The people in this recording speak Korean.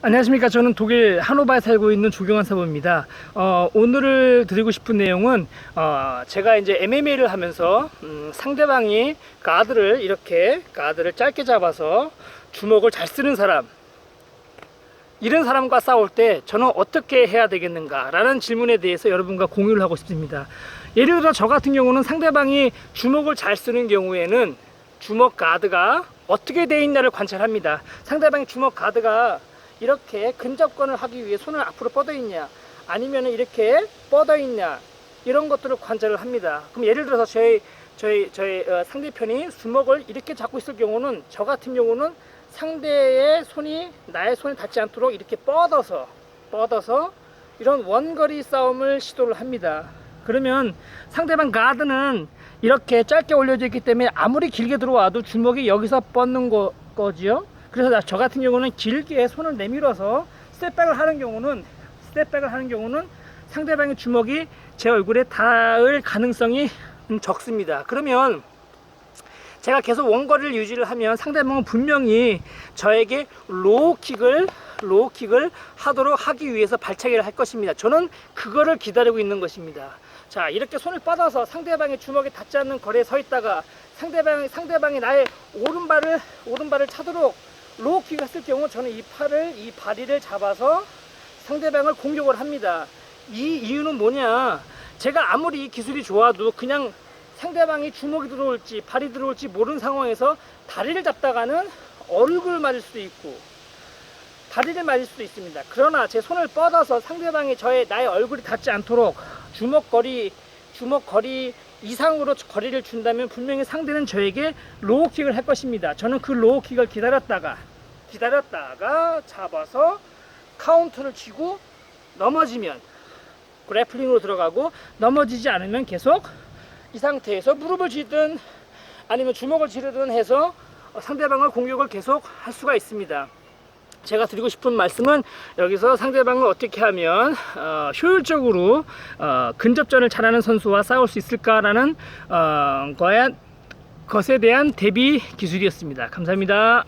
안녕하십니까. 저는 독일 하노바에 살고 있는 조경환 사부입니다. 어, 오늘을 드리고 싶은 내용은 어, 제가 이제 MMA를 하면서 음, 상대방이 가드를 이렇게 가드를 짧게 잡아서 주먹을 잘 쓰는 사람 이런 사람과 싸울 때 저는 어떻게 해야 되겠는가 라는 질문에 대해서 여러분과 공유를 하고 싶습니다. 예를 들어 저 같은 경우는 상대방이 주먹을 잘 쓰는 경우에는 주먹 가드가 어떻게 돼 있냐를 관찰합니다. 상대방의 주먹 가드가 이렇게 근접권을 하기 위해 손을 앞으로 뻗어 있냐 아니면 이렇게 뻗어 있냐 이런 것들을 관찰을 합니다. 그럼 예를 들어서 저희 저희 저희 어, 상대편이 주먹을 이렇게 잡고 있을 경우는 저 같은 경우는 상대의 손이 나의 손에 닿지 않도록 이렇게 뻗어서 뻗어서 이런 원거리 싸움을 시도를 합니다. 그러면 상대방 가드는 이렇게 짧게 올려져 있기 때문에 아무리 길게 들어와도 주먹이 여기서 뻗는 거, 거지요. 그래서 나- 저 같은 경우는 길게 손을 내밀어서 스텝백을 하는 경우는 스텝백을 하는 경우는 상대방의 주먹이 제 얼굴에 닿을 가능성이 음, 적습니다. 그러면 제가 계속 원거리를 유지를 하면 상대방은 분명히 저에게 로우킥을 로우킥을 하도록 하기 위해서 발차기를 할 것입니다. 저는 그거를 기다리고 있는 것입니다. 자 이렇게 손을 뻗어서 상대방의 주먹에 닿지 않는 거리에 서 있다가 상대방 상대방이 나의 오른발을 오른발을 차도록 로우 킥을 했을 경우 저는 이 팔을 이 바리를 잡아서 상대방을 공격을 합니다. 이 이유는 뭐냐? 제가 아무리 기술이 좋아도 그냥 상대방이 주먹이 들어올지 발이 들어올지 모르는 상황에서 다리를 잡다가는 얼굴 맞을 수도 있고 다리를 맞을 수도 있습니다. 그러나 제 손을 뻗어서 상대방이 저의 나의 얼굴이 닿지 않도록 주먹 거리 주먹 거리 이상으로 거리를 준다면 분명히 상대는 저에게 로우킥을 할 것입니다. 저는 그 로우킥을 기다렸다가 기다렸다가 잡아서 카운터를 치고 넘어지면 그래플링으로 들어가고 넘어지지 않으면 계속 이 상태에서 무릎을 쥐든 아니면 주먹을 쥐르든 해서 어, 상대방을 공격을 계속 할 수가 있습니다. 제가 드리고 싶은 말씀은 여기서 상대방을 어떻게 하면 어, 효율적으로 어, 근접전을 잘하는 선수와 싸울 수 있을까라는 어, 거에, 것에 대한 대비 기술이었습니다. 감사합니다.